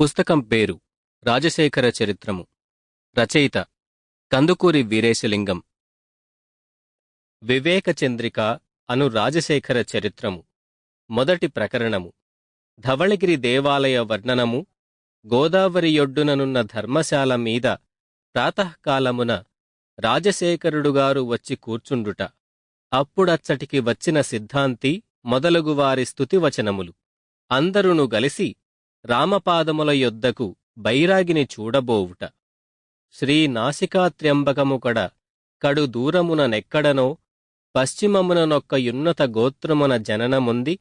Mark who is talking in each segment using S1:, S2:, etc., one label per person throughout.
S1: పుస్తకం పేరు రాజశేఖర చరిత్రము. రచయిత కందుకూరి వీరేశలింగం. వివేక చంద్రిక అను రాజశేఖర చరిత్రము. మొదటి ప్రకరణము. ధవళగిరి దేవాలయ వర్ణనము. గోదావరి యొడ్డుననున్న ధర్మశాల మీద ప్రాతకాలమున రాజశేఖరుడుగారు వచ్చి కూర్చుండుట. అప్పుడచ్చటికి వచ్చిన సిద్ధాంతి మొదలగువారి స్తుతివచనములు. అందరును గలిసి రామపాదముల యొద్దకు బైరాగిని చూడబోవుట. శ్రీ నాసికాత్ర్యంబకముకడ కడు దూరమున నెక్కడనో పశ్చిమముననొక్క యున్నత గోత్రమున జననముంది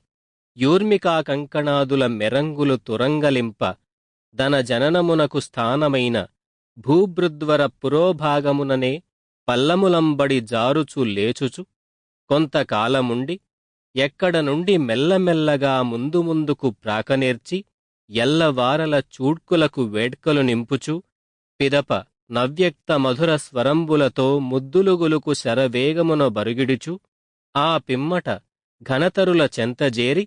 S1: యూర్మికా కంకణాదుల మెరంగులు తురంగలింప దన జననమునకు స్థానమైన భూభృద్వర పురోభాగముననే పల్లములంబడి జారుచు లేచుచు కొంతకాలముండి ఎక్కడ నుండి మెల్లమెల్లగా ముందు ముందుకు ప్రాకనేర్చి ఎల్లవారల చూడ్కులకు వేడ్కలు నింపుచు పిదప నవ్యక్త మధుర స్వరంబులతో ముద్దులుగులుకు శరవేగమున బరుగిడుచు ఆ పిమ్మట ఘనతరుల చెంతజేరి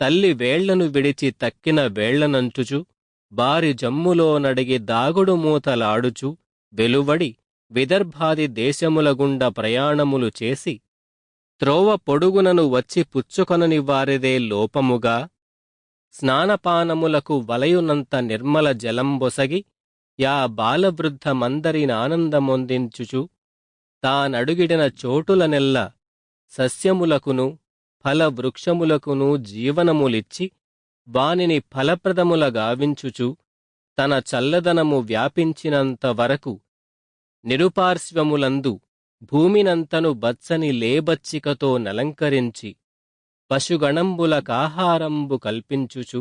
S1: తల్లి వేళ్ళను విడిచి తక్కిన వేళ్ళనంచుచు బారి జమ్ములో నడిగి దాగుడు మూతలాడుచు వెలువడి విదర్భాది దేశములగుండ ప్రయాణములు చేసి త్రోవ పొడుగునను వచ్చి పుచ్చుకొనని వారిదే లోపముగా స్నానపానములకు వలయునంత నిర్మల జలంబొసగి యా బాలవృద్ధ మందరినానందమొందించుచు తానడుగిడిన చోటులనెల్ల సస్యములకును ఫలవృక్షములకును జీవనములిచ్చి వానిని ఫలప్రదముల గావించుచు తన చల్లదనము వ్యాపించినంత వరకు నిరుపార్శ్వములందు భూమినంతను బచ్చని లేబచ్చికతో నలంకరించి పశుగణంబులకాహారంబు కల్పించుచు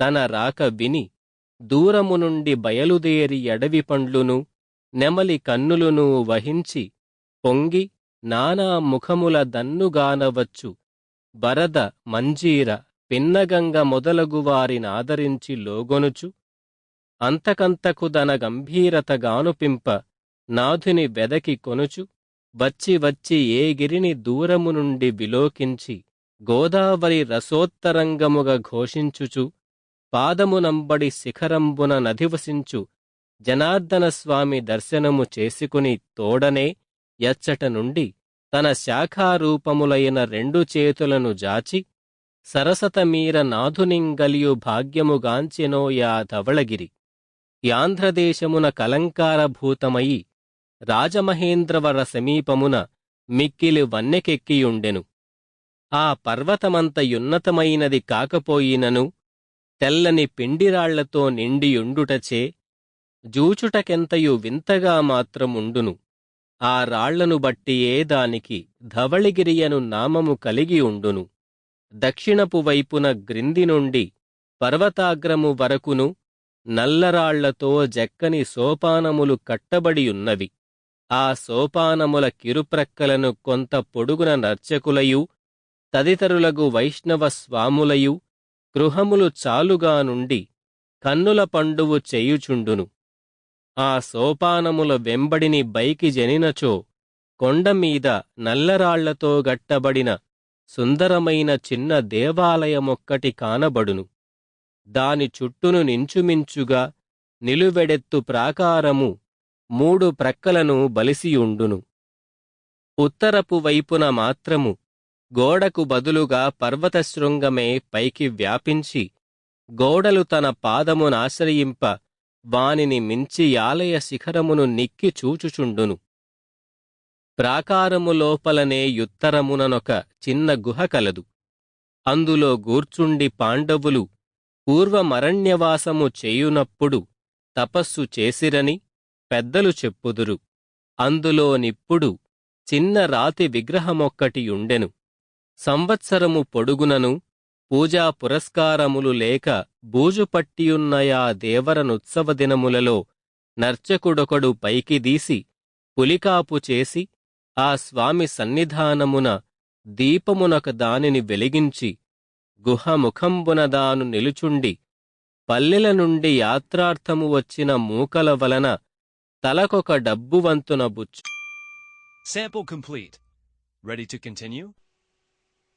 S1: తన రాక విని దూరము నుండి బయలుదేరి ఎడవి పండ్లును నెమలి కన్నులును వహించి పొంగి నానా ముఖముల దన్నుగానవచ్చు. బరద మంజీర పిన్నగంగ మొదలగువారినాదరించి లోగొనుచు అంతకంతకు దన గంభీరతగానుపింప నాథుని వెదకి కొనుచు వచ్చి వచ్చి ఏ గిరిని దూరము నుండి విలోకించి గోదావరి రసోత్తరంగముగ ఘోషించుచు పాదమునంబడి శిఖరంబున నధివసించు జనార్దనస్వామి దర్శనము చేసుకుని తోడనే ఎచ్చట నుండి తన శాఖారూపములైన రెండు చేతులను జాచి సరసతమీర నాథునింగలియు భాగ్యముగాంచెనో యా ధవళగిరి. యాంధ్రదేశమున కలంకారభూతమయి రాజమహేంద్రవర సమీపమున మిక్కిలి వన్నెకెక్కియుండెను. ఆ పర్వతమంతయున్నతమైనది కాకపోయినను తెల్లని పిండిరాళ్ళతో నిండియుండుటచే జూచుటకెంతయు వింతగా మాత్రముండును. ఆ రాళ్ళను బట్టియే దానికి ధవళిగిరియను నామము కలిగి ఉండును. దక్షిణపు వైపున గ్రింది నుండి పర్వతాగ్రము వరకును నల్లరాళ్ళతో జక్కని సోపానములు కట్టబడియున్నవి. ఆ సోపానముల కిరుప్రక్కలను కొంత పొడుగున నర్చకులయు తదితరులగు వైష్ణవ స్వాములయు గృహములు చాలుగా నుండి కన్నుల పండువు చేయుచుండును. ఆ సోపానముల వెంబడిని బైకి జనినచో కొండమీద నల్లరాళ్ళతో గట్టబడిన సుందరమైన చిన్న దేవాలయమొక్కటి కానబడును. దాని చుట్టును నించుమించుగా నిలువెడెత్తు ప్రాకారము మూడు ప్రక్కలను బలిసియుండును. ఉత్తరపు వైపున మాత్రము గోడకు బదులుగా పర్వతశృంగమే పైకి వ్యాపించి గోడలు తన పాదమునాశ్రయింప వానిని మించి ఆలయ శిఖరమును నిక్కి చూచుచుండును. ప్రాకారము లోపలనే యుత్తరముననొక చిన్న గుహ కలదు. అందులో గూర్చుండి పాండవులు పూర్వమరణ్యవాసము చేయునప్పుడు తపస్సు చేసిరని పెద్దలు చెప్పుదురు. అందులో నిప్పుడు చిన్న రాతి విగ్రహమొక్కటి ఉండెను. సంవత్సరము పొడుగునను పూజా పురస్కారములు లేక బూజుపట్టియున్నయా దేవరనుత్సవ దినములలో నర్చకుడొకడు పైకి దీసి పులికాపు చేసి ఆ స్వామి సన్నిధానమున దీపమునొక దానిని వెలిగించి గుహముఖంబున దాను నిలుచుండి పల్లెల నుండి యాత్రార్థము వచ్చిన మూకల వలన తలకొక డబ్బువంతున బుచ్చు
S2: Sample complete. Ready to continue?